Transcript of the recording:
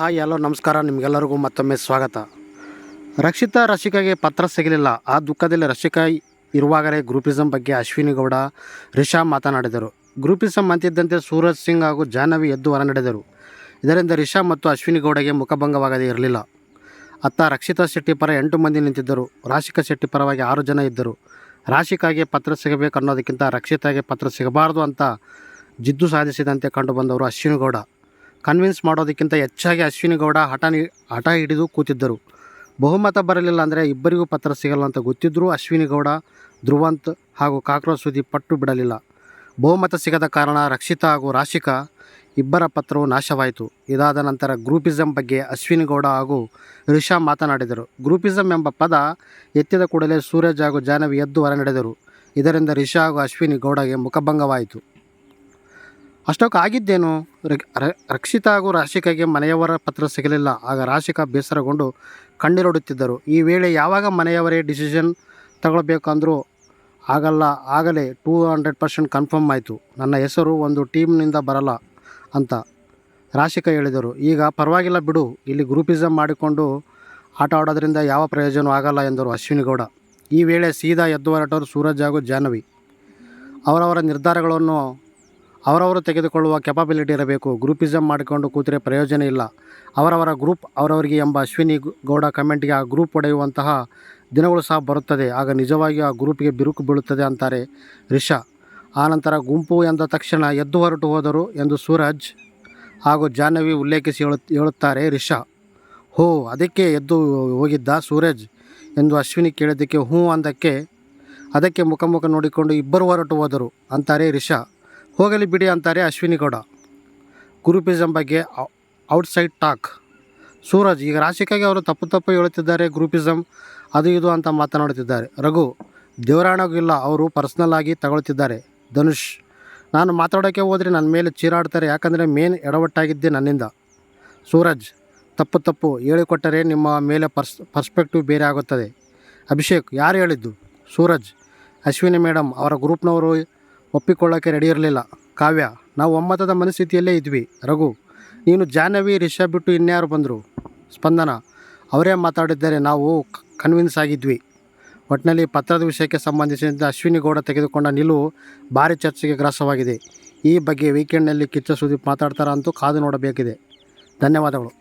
Hi, hello, ನಮಸ್ಕಾರ. ನಿಮಗೆಲ್ಲರಿಗೂ ಮತ್ತೊಮ್ಮೆ ಸ್ವಾಗತ. ರಕ್ಷಿತಾ ರಶಿಕಾಗೆ ಪತ್ರ ಸಿಗಲಿಲ್ಲ. ಆ ದುಃಖದಲ್ಲಿ ರಶಿಕಾ ಇರುವಾಗಲೇ ಗ್ರೂಪಿಸಮ್ ಬಗ್ಗೆ ಅಶ್ವಿನಿ ಗೌಡ ರಿಷಾ ಮಾತನಾಡಿದರು. ಗ್ರೂಪಿಸಮ್ ಅಂತಿದ್ದಂತೆ ಸೂರಜ್ ಸಿಂಗ್ ಹಾಗೂ ಜಾಹ್ನವಿ ಎದ್ದು ಹೊರನಡೆದರು. ಇದರಿಂದ ರಿಷಾ ಮತ್ತು ಅಶ್ವಿನಿ ಗೌಡಗೆ ಮುಖಭಂಗವಾಗದೇ ಇರಲಿಲ್ಲ. ಅತ್ತ ರಕ್ಷಿತಾ ಶೆಟ್ಟಿ ಪರ ಎಂಟು ಮಂದಿ ನಿಂತಿದ್ದರು. ರಾಶಿಕಾ ಶೆಟ್ಟಿ ಪರವಾಗಿ ಆರು ಜನ ಇದ್ದರು. ರಾಶಿಕಾಗೆ ಪತ್ರ ಸಿಗಬೇಕು ಅನ್ನೋದಕ್ಕಿಂತ ರಕ್ಷಿತಾಗೆ ಪತ್ರ ಸಿಗಬಾರ್ದು ಅಂತ ಜಿದ್ದು ಸಾಧಿಸಿದಂತೆ ಕಂಡುಬಂದವರು ಅಶ್ವಿನಿ ಗೌಡ. ಕನ್ವಿನ್ಸ್ ಮಾಡೋದಕ್ಕಿಂತ ಹೆಚ್ಚಾಗಿ ಅಶ್ವಿನಿ ಗೌಡ ಹಠ ಹಠ ಹಿಡಿದು ಕೂತಿದ್ದರು. ಬಹುಮತ ಬರಲಿಲ್ಲ ಅಂದರೆ ಇಬ್ಬರಿಗೂ ಪತ್ರ ಸಿಗಲ್ಲ ಅಂತ ಗೊತ್ತಿದ್ದರೂ ಅಶ್ವಿನಿ ಗೌಡ, ಧ್ರುವಂತ್ ಹಾಗೂ ಕಾಕ್ರೋಚ್ ಸುದ್ದಿ ಪಟ್ಟು ಬಿಡಲಿಲ್ಲ. ಬಹುಮತ ಸಿಗದ ಕಾರಣ ರಕ್ಷಿತಾ ಹಾಗೂ ರಾಶಿಕಾ ಇಬ್ಬರ ಪತ್ರವು ನಾಶವಾಯಿತು. ಇದಾದ ನಂತರ ಗ್ರೂಪಿಸಮ್ ಬಗ್ಗೆ ಅಶ್ವಿನಿ ಗೌಡ ಹಾಗೂ ರಿಷಾ ಮಾತನಾಡಿದರು. ಗ್ರೂಪಿಸಂ ಎಂಬ ಪದ ಎತ್ತಿದ ಕೂಡಲೇ ಸೂರಜ್ ಹಾಗೂ ಜಾಹ್ನವಿ ಎದ್ದು ಹೊರನಡೆದರು. ಇದರಿಂದ ರಿಷಾ ಹಾಗೂ ಅಶ್ವಿನಿ ಗೌಡಗೆ ಮುಖಭಂಗವಾಯಿತು. ಅಷ್ಟಕ್ಕೆ ಆಗಿದ್ದೇನು? ರಕ್ಷಿತಾ ಹಾಗೂ ರಾಶಿಕಾಗೆ ಮನೆಯವರ ಪತ್ರ ಸಿಗಲಿಲ್ಲ. ಆಗ ರಾಶಿಕಾ ಬೇಸರಗೊಂಡು ಕಣ್ಣೀರೊಡುತ್ತಿದ್ದರು. ಈ ವೇಳೆ ಯಾವಾಗ ಮನೆಯವರೇ ಡಿಸಿಷನ್ ತಗೊಳ್ಬೇಕಂದ್ರೂ ಆಗಲ್ಲ. ಆಗಲೇ ಟೂ ಹಂಡ್ರೆಡ್ ಪರ್ಸೆಂಟ್ ಕನ್ಫರ್ಮ್ ಆಯಿತು. ನನ್ನ ಹೆಸರು ಒಂದು ಟೀಮ್ನಿಂದ ಬರಲ್ಲ ಅಂತ ರಾಶಿಕಾ ಹೇಳಿದರು. ಈಗ ಪರವಾಗಿಲ್ಲ ಬಿಡು. ಇಲ್ಲಿ ಗ್ರೂಪಿಸಮ್ ಮಾಡಿಕೊಂಡು ಆಟ ಆಡೋದ್ರಿಂದ ಯಾವ ಪ್ರಯೋಜನ ಆಗಲ್ಲ ಎಂದರು ಅಶ್ವಿನಿಗೌಡ. ಈ ವೇಳೆ ಸೀದಾ ಎದ್ದು ಹೊರಟವರು ಸೂರಜ್ ಹಾಗೂ ಜಾಹ್ನವಿ. ಅವರವರ ನಿರ್ಧಾರಗಳನ್ನು ಅವರವರು ತೆಗೆದುಕೊಳ್ಳುವ ಕೆಪಾಬಿಲಿಟಿ ಇರಬೇಕು. ಗ್ರೂಪಿಸಮ್ ಮಾಡಿಕೊಂಡು ಕೂತರೆ ಪ್ರಯೋಜನ ಇಲ್ಲ. ಅವರವರ ಗ್ರೂಪ್ ಅವರವರಿಗೆ ಎಂಬ ಅಶ್ವಿನಿ ಗೌಡ ಕಮೆಂಟ್ಗೆ ಆ ಗ್ರೂಪ್ ಒಡೆಯುವಂತಹ ದಿನಗಳು ಸಹ ಬರುತ್ತದೆ. ಆಗ ನಿಜವಾಗಿಯೂ ಆ ಗ್ರೂಪ್ಗೆ ಬಿರುಕು ಬೀಳುತ್ತದೆ ಅಂತಾರೆ ರಿಷಾ. ಆನಂತರ ಗುಂಪು ಎಂದ ತಕ್ಷಣ ಎದ್ದು ಹೊರಟು ಹೋದರು ಎಂದು ಸೂರಜ್ ಹಾಗೂ ಜಾಹ್ನವಿ ಉಲ್ಲೇಖಿಸಿ ಹೇಳು, ಹೇಳುತ್ತಾರೆ ರಿಷಾ. ಹೋ, ಅದಕ್ಕೆ ಎದ್ದು ಹೋಗಿದ್ದ ಸೂರಜ್ ಎಂದು ಅಶ್ವಿನಿ ಕೇಳಿದ್ದಕ್ಕೆ ಹ್ಞೂ ಅಂದಕ್ಕೆ, ಅದಕ್ಕೆ ಮುಖ ನೋಡಿಕೊಂಡು ಇಬ್ಬರು ಹೊರಟು ಹೋದರು ಅಂತಾರೆ ರಿಷಾ. ಹೋಗಲಿ ಬಿಡಿ ಅಂತಾರೆ ಅಶ್ವಿನಿ ಗೌಡ. ಗ್ರೂಪಿಸಮ್ ಬಗ್ಗೆ ಔಟ್ಸೈಡ್ ಟಾಕ್ ಸೂರಜ್, ಈಗ ರಾಶಿಕಾಗಿ ಅವರು ತಪ್ಪು ತಪ್ಪು ಹೇಳುತ್ತಿದ್ದಾರೆ ಗ್ರೂಪಿಸಮ್ ಅದು ಇದು ಅಂತ ಮಾತನಾಡುತ್ತಿದ್ದಾರೆ. ರಘು, ದೇವರಾಣಗೂ ಇಲ್ಲ, ಅವರು ಪರ್ಸ್ನಲ್ ಆಗಿ ತಗೊಳ್ತಿದ್ದಾರೆ. ಧನುಷ್, ನಾನು ಮಾತಾಡೋಕ್ಕೆ ಹೋದರೆ ನನ್ನ ಮೇಲೆ ಚೀರಾಡ್ತಾರೆ, ಯಾಕಂದರೆ ಮೇನ್ ಎಡವಟ್ಟಾಗಿದ್ದೆ ನನ್ನಿಂದ. ಸೂರಜ್, ತಪ್ಪು ತಪ್ಪು ಹೇಳಿಕೊಟ್ಟರೆ ನಿಮ್ಮ ಮೇಲೆ ಪರ್ಸ್ ಪರ್ಸ್ಪೆಕ್ಟಿವ್ ಬೇರೆ ಆಗುತ್ತದೆ. ಅಭಿಷೇಕ್, ಯಾರು ಹೇಳಿದ್ದು? ಸೂರಜ್, ಅಶ್ವಿನಿ ಮೇಡಮ್ ಅವರ ಗ್ರೂಪ್ನವರು ಒಪ್ಪಿಕೊಳ್ಳೋಕ್ಕೆ ರೆಡಿ ಇರಲಿಲ್ಲ. ಕಾವ್ಯ, ನಾವು ಒಮ್ಮತದ ಮನಸ್ಥಿತಿಯಲ್ಲೇ ಇದ್ವಿ. ರಘು, ನೀನು ಜಾಹ್ನವಿ ರಿಷಾ ಬಿಟ್ಟು ಇನ್ಯಾರು ಬಂದರು? ಸ್ಪಂದನ, ಅವರೇ ಮಾತಾಡಿದ್ದರೆ ನಾವು ಕನ್ವಿನ್ಸ್ ಆಗಿದ್ವಿ. ಒಟ್ಟಿನಲ್ಲಿ ಪತ್ರದ ವಿಷಯಕ್ಕೆ ಸಂಬಂಧಿಸಿದಂತೆ ಅಶ್ವಿನಿ ಗೌಡ ತೆಗೆದುಕೊಂಡ ನಿಲುವು ಭಾರಿ ಚರ್ಚೆಗೆ ಗ್ರಾಸವಾಗಿದೆ. ಈ ಬಗ್ಗೆ ವೀಕೆಂಡ್ನಲ್ಲಿ ಕಿಚ್ಚ ಸುದೀಪ್ ಮಾತಾಡ್ತಾರಾ ಅಂತೂ ಕಾದು ನೋಡಬೇಕಿದೆ. ಧನ್ಯವಾದಗಳು.